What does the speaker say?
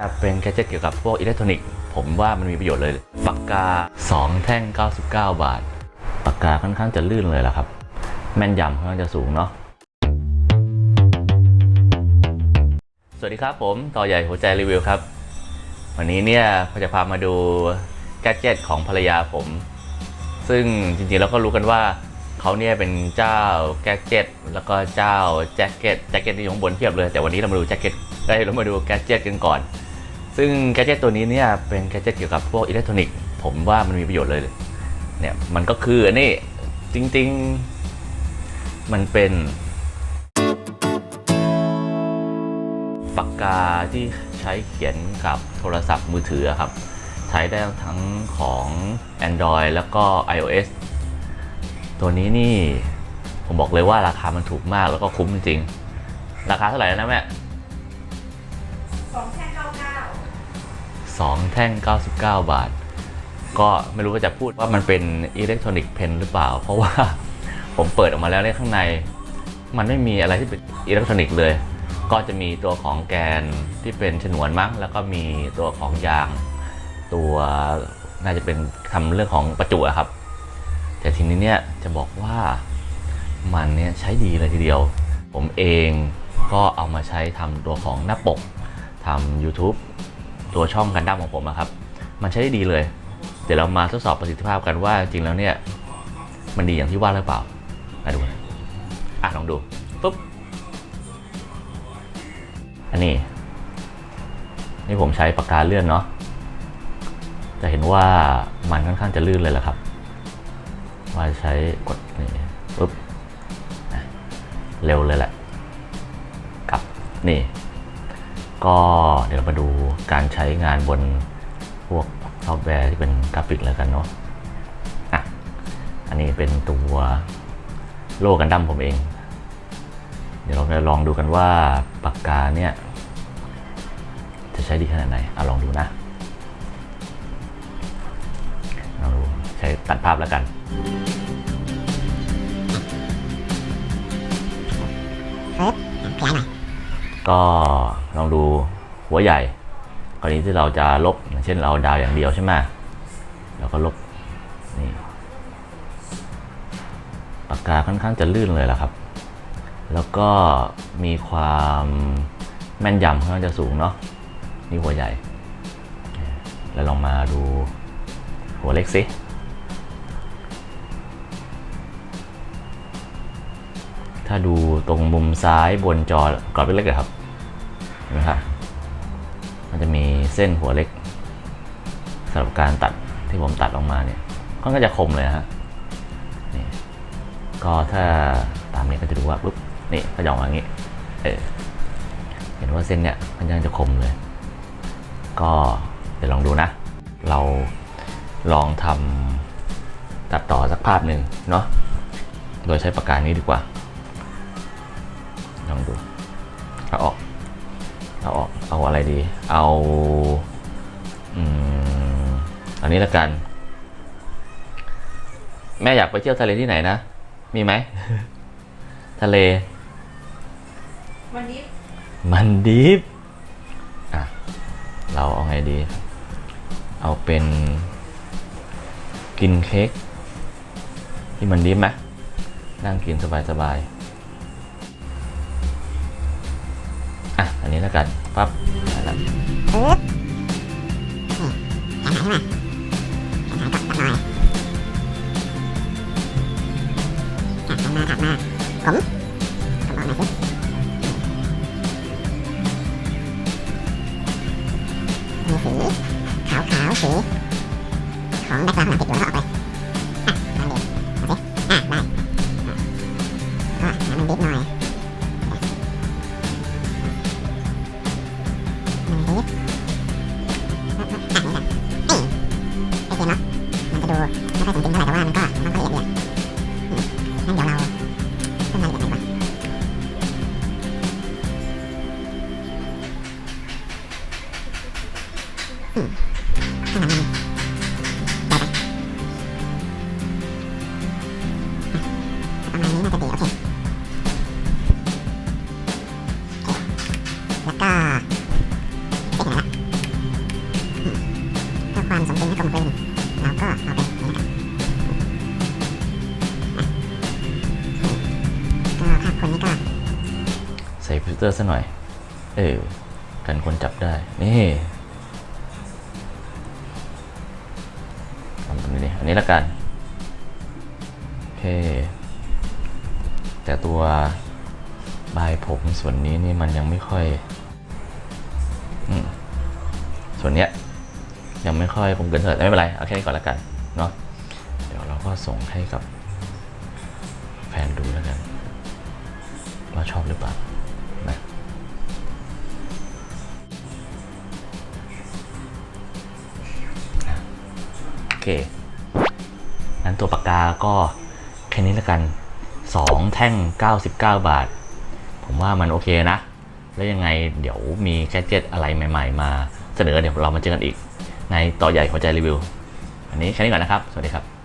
ถ้าเป็นแกดเจ็ตเกี่ยวกับพวกอิเล็กทรอนิกส์ผมว่ามันมีประโยชน์เลยปากกา 2 แท่ง 99 บาทปากกาค่อนข้างจะลื่นเลยล่ะครับ แม่นยำค่อนข้างจะสูงเนาะสวัสดีครับผมต่อใหญ่หัวใจรีวิวครับ วันนี้เนี่ยผมจะพามาดูแกดเจ็ตของภรรยาผม ซึ่งจริงๆแล้วก็รู้กันว่าเขาเนี่ยเป็นเจ้าแกจ็คเก็ตแล้วก็เจ้าแจ็คเก็ตแจ็คเก็ตที่อยู่ข้างบนเทียบเลยแต่วันนี้เรามาดูแจ็คเก็ตได้เรามาดูแกดเจ็ตกันก่อน ซึ่งแกดเจตตัวนี้เนี่ยเป็นแกดเจตเกี่ยวกับพวกอิเล็กทรอนิกส์ผมว่ามันมีประโยชน์เลยเนี่ยมันก็คืออันนี้จริง ๆ มันเป็นปากกาที่ใช้เขียนกับโทรศัพท์มือถือครับ ใช้ได้ทั้งของ Android แล้วก็ iOS ตัวนี้นี่ ผมบอกเลยว่าราคามันถูกมากแล้วก็คุ้มจริงๆราคาเท่าไหร่นะแม่สองแท่งเก้า เก้าสองแท่ง 99 บาท ก็ไม่รู้ว่าจะพูดว่ามันเป็นอิเล็กทรอนิกส์เพนหรือเปล่า เพราะว่าผมเปิดออกมาแล้วในข้างใน มันไม่มีอะไรที่เป็นอิเล็กทรอนิกส์เลย ก็จะมีตัวของแกนที่เป็นฉนวนมั้ง แล้วก็มีตัวของยาง ตัวน่าจะเป็นทำเรื่องของประจุครับ แต่ทีนี้เนี่ยจะบอกว่ามันเนี่ยใช้ดีเลยทีเดียว ผมเองก็เอามาใช้ทำตัวของหน้าปกทำ YouTube ตัวช่องกันดั้มของผมอะครับ มันใช้ได้ดีเลย เดี๋ยวเรามาทดสอบประสิทธิภาพกันว่าจริงแล้วเนี่ย มันดีอย่างที่ว่าหรือเปล่ามาดูนอะลองดูปุ๊บอันนี้ นี่ผมใช้ปากกาเลื่อนเนาะจะเห็นว่ามันค่อนข้างจะลื่นเลยแหละครับ ว่าใช้กดนี่ปุ๊บเร็วเลยแหละกับนี่ ก็เดี๋ยวมาดูการใช้งานบนพวกซอฟต์แวร์ที่เป็นกราฟิกแล้วกันเนาะอะ อันนี้เป็นตัวโลกันดั้มผมเอง เดี๋ยวเราจะลองดูกันว่าปากกาเนี่ย จะใช้ดีขนาดไหนเอาลองดูนะลองดูใช้ตัดภาพแล้วกัน ก็ลองดูหัวใหญ่กรณีที่เราจะลบเช่นเราดาวอย่างเดียวใช่ไหมเราก็ลบนี่ปากกาค่อนข้างจะลื่นเลยล่ะครับ แล้วก็มีความแม่นยำค่อนข้างจะสูงเนาะนี่หัวใหญ่ แล้วลองมาดูหัวเล็กสิถ้าดูตรงมุมซ้ายบนจอกรอบเล็กๆครับ เห็นไหมครับมันจะมีเส้นหัวเล็กสำหรับการตัดที่ผมตัดออกมาเนี่ยค่อนข้างจะคมเลยนะฮะนี่ก็ถ้าตามนี้ก็จะดูว่าปุ๊บนี่ก็จะออกมาอย่างนี้เออเห็นว่าเส้นเนี่ยมันยังจะคมเลย ก็เดี๋ยวลองดูนะ เราลองทำตัดต่อสักภาพหนึ่งเนาะโดยใช้ปากกานี้ดีกว่า ลองดูเอาออก เอาออกเอาอะไรดี เอาอืมอันนี้ละกัน แม่อยากไปเที่ยวทะเลที่ไหนนะ มีไหม ทะเลวันนี้มันดีฟอะ เราเอาไงดี เอาเป็น กินเค้กที่มันดีฟไหมนั่งกินสบายๆ นี้แล้วกันปั๊บได้ละเฟิร์สนี่แขนหายใช่ไหมแขนหายกลับมาถัดมาผมมีสีขาวขาวๆสีของแบ็คกราวด์หลังติดอยู่แล้วออกไป อร์ซะหน่อย เออกันคนจับได้ นี่ทำแบบนี้ดิอันนี้ละกัน โอเค แต่ตัวบายผมส่วนนี้นี่มันยังไม่ค่อยอส่วนเนี้ยยังไม่ค่อยคงเกินเท่าไหร่แต่ไม่เป็นไร เอาแค่นี้ก่อนละกันเนาะเดี๋ยวเราก็ส่งให้กับแฟนดูแล้วกัน ว่าชอบหรือเปล่า เคงั้นตัวปากกาก็แค่นี้แล้วกัน 2 แท่ง 99 บาท ผมว่ามันโอเคนะ แล้วยังไงเดี๋ยวมีแกดเจ็ตอะไรใหม่ ๆ มาเสนอเดี๋ยวเรามาเจอกันอีก ในต่อใหญ่หัวใจรีวิว อันนี้แค่นี้ก่อนนะครับ สวัสดีครับ